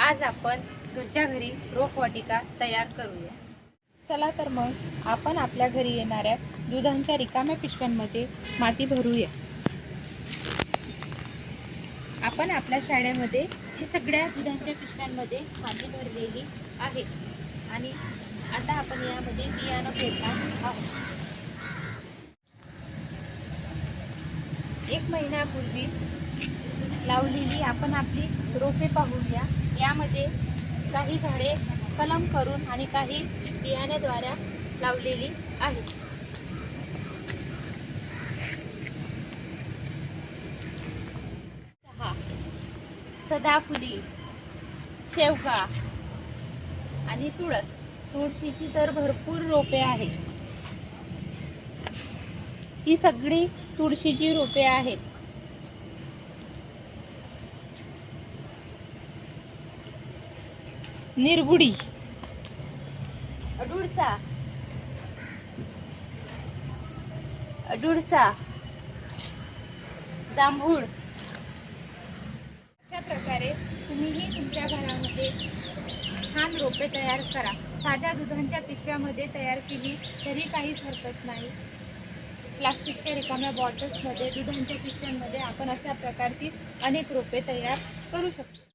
आज आपण घरच्या घरी रोपवाटिका तयार करूया. चला तर मग आपण आपल्या घरी येणाऱ्या दुधांच्या रिकाम्या पिशव्यांमध्ये माती भरूया. आपण आपल्या शाळेमध्ये हे सगळ्या दुधांच्या पिशव्यांमध्ये माती भरलेली आहे. आणि आता आपण यामध्ये बियाणं पेरणार आहोत. एक महिन्यापूर्वी लावलेली. आपण आपली रोपे पाहूया. यामध्ये काही झाडे कलम करून आणि काही बियाण्याद्वारे लावलेली आहेत. सदाफुली शेवगा आणि तुळस. तुळशीची तर भरपूर रोपे आहेत. ही सगळी तुळशीची रोपे आहेत. निरगुडी. अडुळसा. अडुळसा. जांभूळ. अशा प्रकारे तुम्हीही तुमच्या घरामध्ये छान रोपे तयार करा. साध्या दुधांच्या पिशव्यामध्ये तयार केली तरी काहीच हरकत नाही. प्लास्टिकच्या रिकाम्या बॉटल्समध्ये दुधांच्या पिशव्यांमध्ये आपण अशा प्रकारची अनेक रोपे तयार करू शकतो.